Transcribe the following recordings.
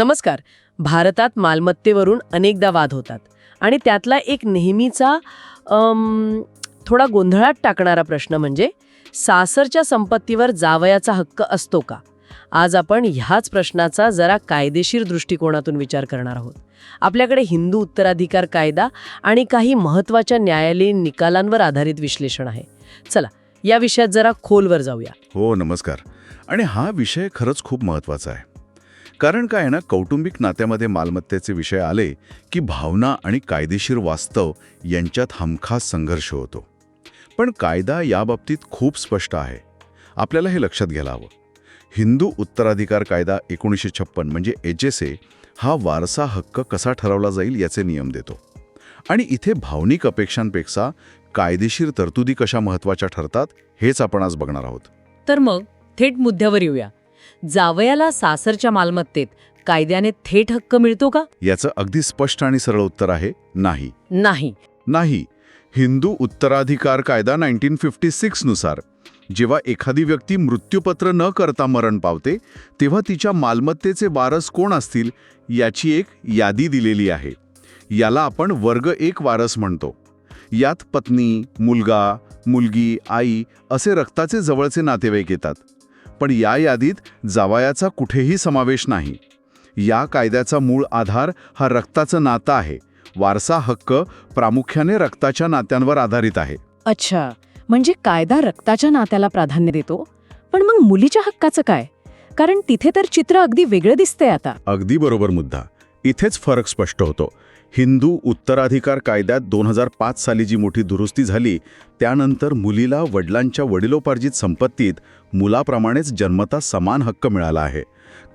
नमस्कार. भारतात मालमत्तेवरून अनेकदा वाद होतात आणि त्यातला एक नेहमीचा थोडा गोंधळात टाकणारा प्रश्न म्हणजे सासरच्या संपत्तीवर जावयाचा हक्क असतो का? आज आपण ह्याच प्रश्नाचा जरा कायदेशीर दृष्टिकोनातून विचार करणार आहोत. आपल्याकडे हिंदू उत्तराधिकार कायदा आणि काही महत्त्वाच्या न्यायालयीन निकालांवर आधारित विश्लेषण आहे. चला या विषयात जरा खोलवर जाऊया. हो नमस्कार. आणि हा विषय खरंच खूप महत्त्वाचा आहे. कारण काय आहे ना कौटुंबिक नात्यामध्ये मालमत्तेचे विषय आले की भावना आणि कायदेशीर वास्तव यांच्यात हमखास संघर्ष होतो. पण कायदा याबाबतीत खूप स्पष्ट आहे. आपल्याला हे लक्षात घ्यायला हवं हिंदू उत्तराधिकार कायदा एकोणीसशे छप्पन म्हणजे एच एस ए हा वारसा हक्क कसा ठरवला जाईल याचे नियम देतो. आणि इथे भावनिक अपेक्षांपेक्षा कायदेशीर तरतुदी कशा महत्त्वाच्या ठरतात हेच आपण आज बघणार आहोत. तर मग थेट मुद्द्यावर येऊया. जावयाला सासरच्या मालमत्तेत कायद्याने थेट हक्क मिळतो का? याचं अगदी स्पष्ट आणि सरळ उत्तर आहे नाही. नाही. नाही. हिंदू उत्तराधिकार कायदा नाईन्टीन फिफ्टी सिक्सनुसार जेव्हा एखादी व्यक्ती मृत्यूपत्र न करता मरण पावते तेव्हा तिच्या मालमत्तेचे वारस कोण असतील याची एक यादी दिलेली आहे. याला आपण वर्ग एक वारस म्हणतो. यात पत्नी मुलगा मुलगी आई असे रक्ताचे जवळचे नातेवाईक येतात. पण या यादीत जावयाचा कुठेही समावेश नाही. या कायद्याचा मूळ आधार हा रक्ताचं नातं आहे. वारसा हक्क प्रामुख्याने रक्ताच्या नात्यांवर आधारित आहे. अच्छा म्हणजे कायदा रक्ताच्या नात्याला प्राधान्य देतो? पण मग मुलीच्या हक्काचं काय? कारण तिथे तर चित्र अगदी वेगळं दिसतंय आता. अगदी बरोबर मुद्दा. इथेच फरक स्पष्ट होतो. हिंदू उत्तराधिकार कायद्यात दोन हजार पाच साली जी मोठी दुरुस्ती झाली त्यानंतर मुलीला वडिलांच्या वडिलोपार्जित संपत्तीत मुलाप्रमाणेच जन्मता समान हक्क मिळाला आहे.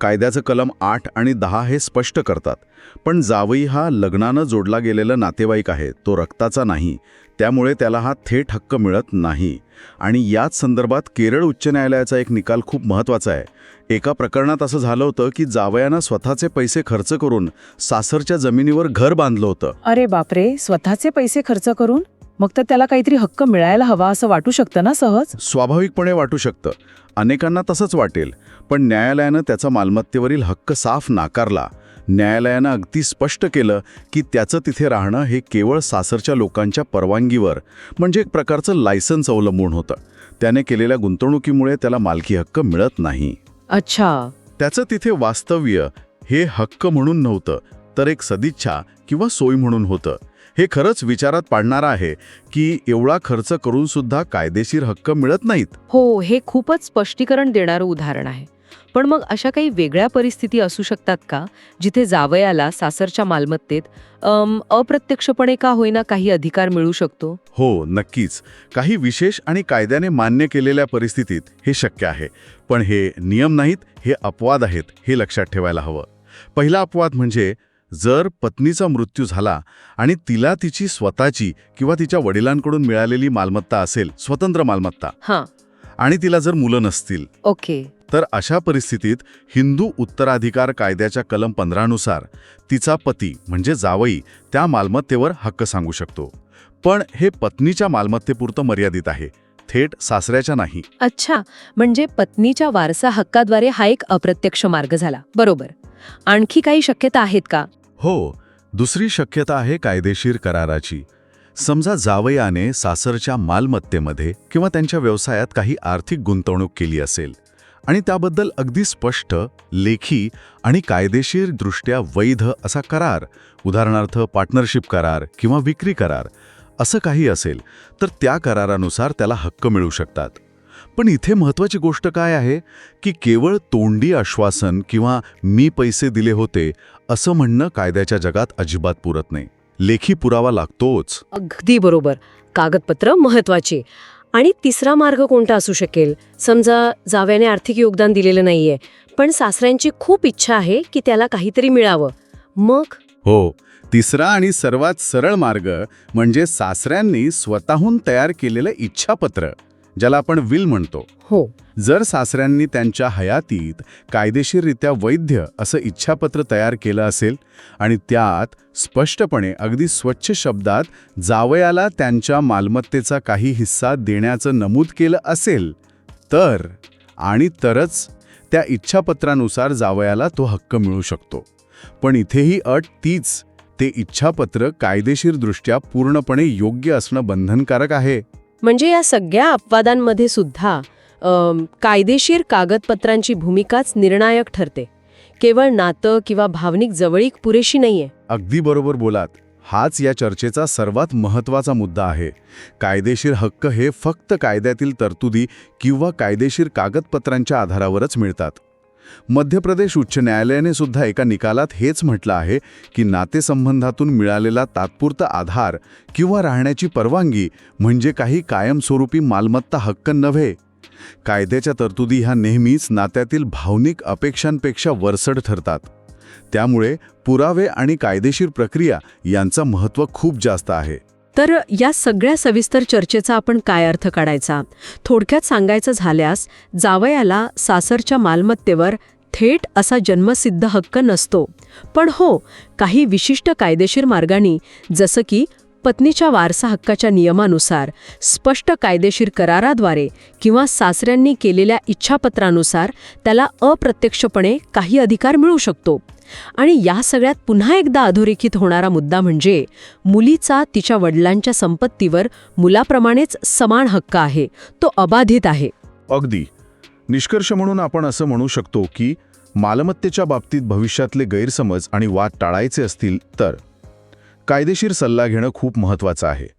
कायद्याचं कलम आठ आणि दहा हे स्पष्ट करतात पण जावई हा लग्नानं जोडला गेलेला नातेवाईक आहे तो रक्ताचा नाही त्यामुळे त्याला हा थेट हक्क मिळत नाही. आणि याच संदर्भात केरळ उच्च न्यायालयाचा एक निकाल खूप महत्त्वाचा आहे. एका प्रकरणात असं झालं होतं की जावयानं स्वतःचे पैसे खर्च करून सासरच्या जमिनीवर घर बांधलं होतं. अरे बापरे! स्वतःचे पैसे खर्च करून? मग तर त्याला काहीतरी हक्क मिळायला हवा असं वाटू शकतं ना सहज? स्वाभाविकपणे वाटू शकतं. अनेकांना तसंच वाटेल. पण न्यायालयानं त्याचा मालमत्तेवरील हक्क साफ नाकारला. न्यायालयानं अगदी स्पष्ट केलं की त्याचं तिथे राहणं हे केवळ सासरच्या लोकांच्या परवानगीवर म्हणजे एक प्रकारचं लायसन्स अवलंबून होतं. त्याने केलेल्या गुंतवणुकीमुळे त्याला मालकी हक्क मिळत नाही. अच्छा. त्याचं तिथे वास्तव्य हे हक्क म्हणून नव्हतं तर एक सदिच्छा किंवा सोय म्हणून होतं. हे खरंच विचारात पाडणारं आहे की एवढा खर्च करून सुद्धा कायदेशीर हक्क मिळत नाहीत? हो हे खूपच स्पष्टीकरण देणारं उदाहरण आहे. पण मग अशा काही वेगळ्या परिस्थिती असू शकतात का जिथे जावयाला सासरच्या मालमत्तेत अप्रत्यक्षपणे का होईना काही अधिकार मिळू शकतो? हो नक्कीच. काही विशेष आणि कायद्याने मान्य केलेल्या परिस्थितीत हे शक्य आहे. पण हे नियम नाहीत हे अपवाद आहेत हे लक्षात ठेवायला हवं. पहिला अपवाद म्हणजे जर पत्नीचा मृत्यू झाला आणि तिला तिची स्वतःची किंवा तिच्या वडिलांकडून मिळालेली मालमत्ता असेल स्वतंत्र मालमत्ता हां. आणि तिला जर मुलं नसतील ओके. तर अशा परिस्थितीत हिंदू उत्तराधिकार कायद्याच्या कलम पंधरानुसार तिचा पती म्हणजे जावई त्या मालमत्तेवर हक्क सांगू शकतो. पण हे पत्नीच्या मालमत्तेपुरतं मर्यादित आहे. थेट सासऱ्याच्या नाही. अच्छा म्हणजे पत्नीच्या वारसा हक्काद्वारे हा एक अप्रत्यक्ष मार्ग झाला. बरोबर. आणखी काही शक्यता आहेत का? हो दुसरी शक्यता आहे कायदेशीर कराराची. समजा जावयाने सासरच्या मालमत्तेमध्ये किंवा त्यांच्या व्यवसायात काही आर्थिक गुंतवणूक केली असेल आणि त्याबद्दल अगदी स्पष्ट लेखी आणि कायदेशीर दृष्ट्या वैध असा करार उदाहरणार्थ पार्टनरशिप करार किंवा विक्री करार असं काही असेल तर त्या करारानुसार त्याला हक्क मिळू शकतात. पण इथे महत्त्वाची गोष्ट काय आहे? की केवळ तोंडी आश्वासन किंवा मी पैसे दिले होते असं म्हणणं कायद्याच्या जगात अजिबात पुरत नाही. लेखी पुरावा लागतोच. अगदी बरोबर. कागदपत्र महत्वाची आणि तिसरा मार्ग कोणता असू शकेल? समजा जाव्याने आर्थिक योगदान दिलेलं नाहीये पण सासऱ्यांची खूप इच्छा आहे की त्याला काहीतरी मिळावं. मग? हो. तिसरा आणि सर्वात सरळ मार्ग म्हणजे सासऱ्यांनी स्वतःहून तयार केलेलं इच्छापत्र. ज्याला आपण विल म्हणतो. हो. जर सासऱ्यांनी त्यांच्या हयातीत कायदेशीररित्या वैध असं इच्छापत्र तयार केलं असेल आणि त्यात स्पष्टपणे अगदी स्वच्छ शब्दात जावयाला त्यांच्या मालमत्तेचा काही हिस्सा देण्याचं नमूद केलं असेल तर आणि तरच त्या इच्छापत्रानुसार जावयाला तो हक्क मिळू शकतो. पण इथेही अट तीच ते इच्छापत्र कायदेशीरदृष्ट्या पूर्णपणे योग्य असणं बंधनकारक आहे. म्हणजे या सगळ्या अपवादांमध्ये सुद्धा कायदेशीर कागदपत्रांची भूमिकाच निर्णायक ठरते. केवळ नातं किंवा भावनिक जवळीक पुरेशी नाहीये. अगदी बरोबर बोलात. हाच या चर्चेचा सर्वात महत्त्वाचा मुद्दा आहे. कायदेशीर हक्क हे फक्त कायद्यातील तरतुदी किंवा कायदेशीर कागदपत्रांच्या आधारावरच मिळतात. मध्य प्रदेश उच्च न्यायालयाने सुद्धा एका निकालात हेच म्हटलं आहे की नातेसंबंधातून मिळालेला तात्पुरता आधार किंवा राहण्याची परवानगी म्हणजे काही कायमस्वरूपी मालमत्ता हक्क नव्हे. कायद्याच्या तरतुदी ह्या नेहमीच नात्यातील भावनिक अपेक्षांपेक्षा वरसड ठरतात. त्यामुळे पुरावे आणि कायदेशीर प्रक्रिया यांचं महत्त्व खूप जास्त आहे. तर या सगळ्या सविस्तर चर्चेचा आपण काय अर्थ काढायचा? थोडक्यात सांगायचं झाल्यास जावयाला सासरच्या मालमत्तेवर थेट असा जन्मसिद्ध हक्क नसतो. पण हो काही विशिष्ट कायदेशीर मार्गांनी जसं की पत्नीच्या वारसा हक्काच्या नियमानुसार स्पष्ट कायदेशीर कराराद्वारे किंवा सासऱ्यांनी केलेल्या इच्छापत्रानुसार त्याला अप्रत्यक्षपणे काही अधिकार मिळू शकतो. आणि या सगळ्यात पुन्हा एकदा अधोरेखित होणारा मुद्दा म्हणजे मुलीचा तिच्या वडिलांच्या संपत्तीवर मुलाप्रमाणेच समान हक्क आहे तो अबाधित आहे. अगदी. निष्कर्ष म्हणून आपण असं म्हणू शकतो की मालमत्तेच्या बाबतीत भविष्यातले गैरसमज आणि वाद टाळायचे असतील तर. कायदेशीर सल्ला घेणं खूप महत्त्वाचं आहे.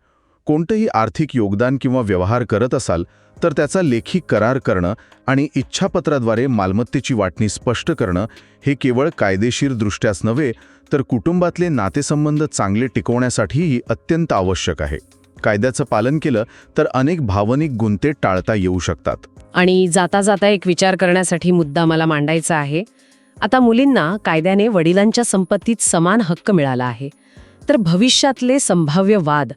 कोणतंही आर्थिक योगदान किंवा व्यवहार करत असाल तर त्याचा लेखी करार करणं आणि इच्छापत्राद्वारे मालमत्तेची वाटणी स्पष्ट करणं हे केवळ कायदेशीर दृष्ट्याच नव्हे तर कुटुंबातले नातेसंबंध चांगले टिकवण्यासाठीही अत्यंत आवश्यक आहे. कायद्याचं पालन केलं तर अनेक भावनिक गुंते टाळता येऊ शकतात. आणि जाता जाता एक विचार करण्यासाठी मुद्दा मला मांडायचा आहे. आता मुलींना कायद्याने वडिलांच्या संपत्तीत समान हक्क मिळाला आहे. तर भविष्यातले संभाव्य वाद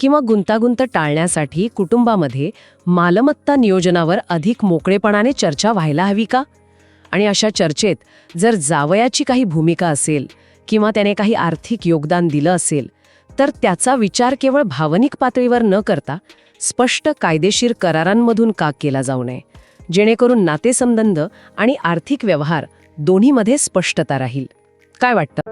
किंवा गुंतागुंत टाळण्यासाठी कुटुंबामध्ये मालमत्ता नियोजनावर अधिक मोकळेपणाने चर्चा व्हायला हवी का? आणि अशा चर्चेत जर जावयाची काही भूमिका असेल किंवा त्याने काही आर्थिक योगदान दिलं असेल तर त्याचा विचार केवळ भावनिक पातळीवर न करता स्पष्ट कायदेशीर करारांमधून का केला जाऊ नये? जेणेकरून नातेसंबंध आणि आर्थिक व्यवहार दोन्हीमध्ये स्पष्टता राहील. काय वाटतं?